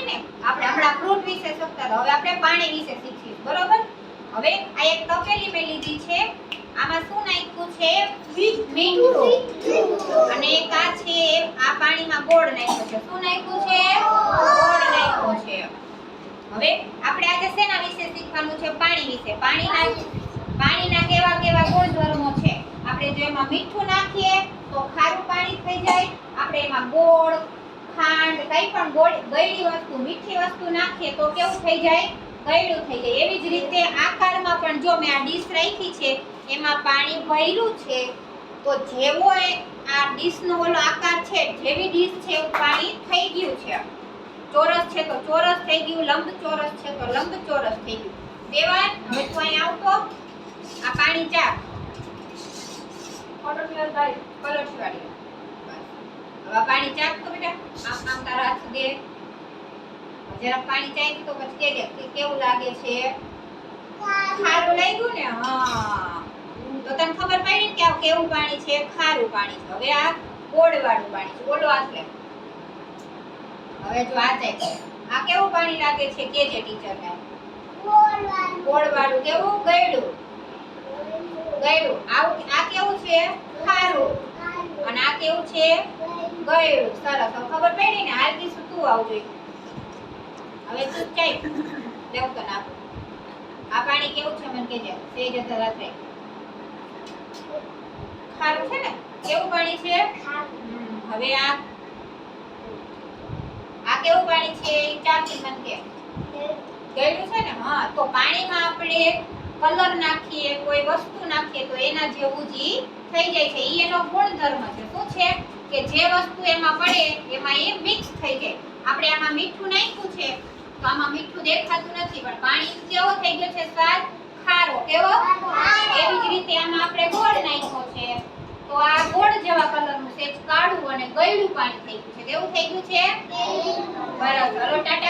પાણી ને આપણે હમણાં ફ્રૂટ વિશે શીખતા હતા હવે આપણે પાણી વિશે શીખીશું, બરોબર? હવે આ એક તપેલી મેં લીધી છે. આમાં શું નાખ્યું છે? મીઠું. અને એક આ છે, આ પાણીમાં ગોળ નાખ્યો છે. શું નાખ્યું છે? ગોળ નાખ્યો છે. હવે આપણે આજે શેના વિશે શીખવાનું છે? પાણી વિશે. પાણીના પાણીના કેવા કેવા ગુણધર્મો છે? આપણે જો એમાં મીઠું નાખીએ તો ખારું પાણી થઈ જાય. આપણે એમાં ગોળ ખાંડ કઈ પણ ગોળ વસ્તુ મીઠી વસ્તુ નાખીએ તો કેવું થઈ જાય? ગળ્યું થઈ જાય. એવી જ રીતે આકારમાં પણ જો મેં આ ડીશ રાખી છે એમાં પાણી ભર્યું છે તો જેવો એ આ ડીશનો ઓલો આકાર છે જેવી ડીશ છે એવું પાણી થઈ ગયું છે. ચોરસ છે તો ચોરસ થઈ ગયું લંબ ચોરસ છે તો લંબ ચોરસ થઈ ગયું. દેવાન હવે તું અહીં આવતો. આ પાણી ચા પલોઠીવાળી. બસ. પાણી ચાખ તો બેટા. આમ આમ તારા હાથ દે. જરા પાણી ચાખી તો પછી કહેજે કે કેવું લાગે છે? ખારું લાગ્યું ને? હા. તો તને ખબર પડી કે આ કેવું પાણી છે? ખારું પાણી છે. હવે આ ગોળવાળું પાણી છે. બોલો આટલે હવે જો આ ચાખ આ કેવું પાણી લાગે છે? કેજે ટીચરને ગોળવાળું. કેવું? ગળ્યું. ગળ્યું. આવું આ કેવું છે? ખારું. અને આ કેવું છે? આ કેવું પાણી છે? હવે કે. ગળ્યું છે ને? હા, તો પાણીમાં આપણે કલર નાખીએ, કોઈ વસ્તુ નાખીએ, તો એના જેવું જ થઈ જાય છે. ઈ એનો ગુણધર્મ છે. શું છે? કે જે વસ્તુ એમાં પડે એમાં એ મિક્સ થઈ જાય. આપણે આમાં મીઠું નાખ્યું છે તો આમાં મીઠું દેખાતું નથી પણ પાણી કેવો થઈ ગયો છે સ્વાદ? ખારો. કેવો? એવી જ રીતે આમાં આપણે ગોળ નાખ્યો છે. તો આ ગોળ જેવા કલરનું છે કાળું અને ગળ્યું પાણી થઈ ગયું છે. કેવું થઈ ગયું છે? બરાબર. ટાટા.